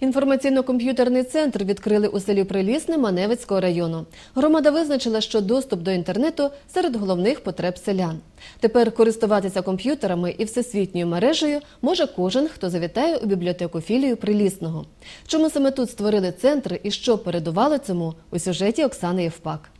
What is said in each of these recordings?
Інформаційно-комп'ютерний центр відкрили у селі Прилісне Маневицького району. Громада визначила, що доступ до інтернету серед головних потреб селян. Тепер користуватися комп'ютерами і всесвітньою мережею може кожен, хто завітає у бібліотеку філію Прилісного. Чому саме тут створили центр і що передувало цьому у сюжеті Оксани Євпак.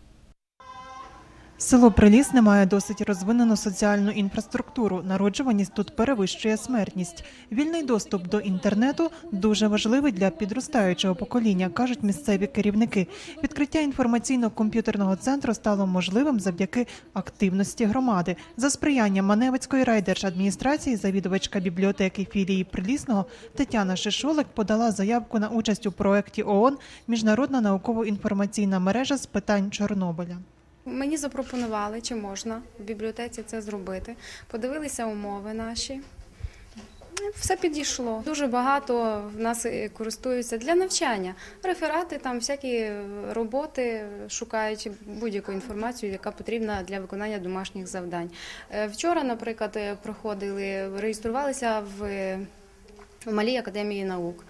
Село Прилісне має досить розвинену соціальну інфраструктуру. Народжуваність тут перевищує смертність. Вільний доступ до інтернету дуже важливий для підростаючого покоління, кажуть місцеві керівники. Відкриття інформаційно-комп'ютерного центру стало можливим завдяки активності громади. За сприяння Маневицької райдержадміністрації завідувачка бібліотеки філії Прилісного Тетяна Шишолик подала заявку на участь у проєкті ООН Міжнародна науково-інформаційна мережа з питань Чорнобиля. Мені запропонували, чи можна в бібліотеці це зробити. Подивилися умови наші. Все підійшло. Дуже багато в нас е, користуються для навчання. Реферати, там всякі роботи шукають будь-яку інформацію, яка потрібна для виконання домашніх завдань. Е, Вчора, наприклад, е, проходили, реєструвалися в Малій академії наук.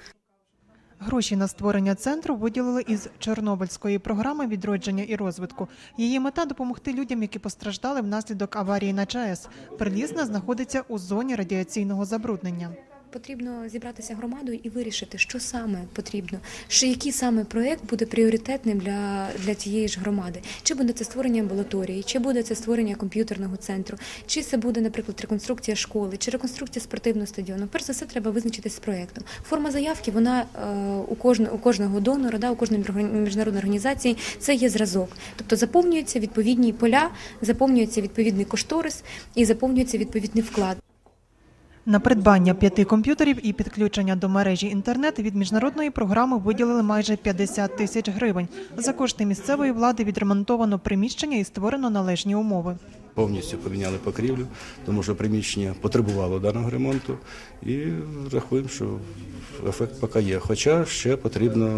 Гроші на створення центру виділили із Чорнобильської програми відродження і розвитку. Її мета допомогти людям, які постраждали внаслідок аварії на ЧАЕС. Прилісна знаходиться у зоні радіаційного забруднення. Потрібно зібратися громадою і вирішити, що саме потрібно, що який саме проєкт буде пріоритетним для, для цієї ж громади. Чи буде це створення амбулаторії, чи буде це створення комп'ютерного центру, чи це буде, наприклад, реконструкція школи, чи реконструкція спортивного стадіону. Перш за все, треба визначитись з проєктом. Форма заявки вона е, у кожного у кожного донора, да, у кожної міжнародної організації це є зразок. Тобто заповнюються відповідні поля, заповнюється відповідний кошторис і заповнюється відповідний вклад. На придбання п'яти комп'ютерів і підключення до мережі інтернет від міжнародної програми виділили майже 50 тисяч гривень. За кошти місцевої влади відремонтовано приміщення і створено належні умови. Повністю поміняли покрівлю, тому що приміщення потребувало даного ремонту, і рахуємо, що ефект поки є. Хоча ще потрібно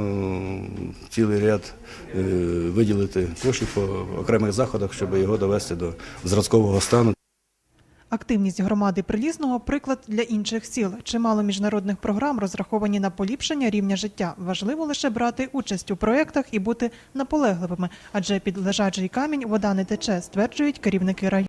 цілий ряд е, виділити коштів по окремих заходах, щоб його довести до зразкового стану. Активність громади прилізного – приклад для інших сіл. Чимало міжнародних програм розраховані на поліпшення рівня життя. Важливо лише брати участь у проєктах і бути наполегливими, адже під лежачий камінь вода не тече, стверджують керівники району.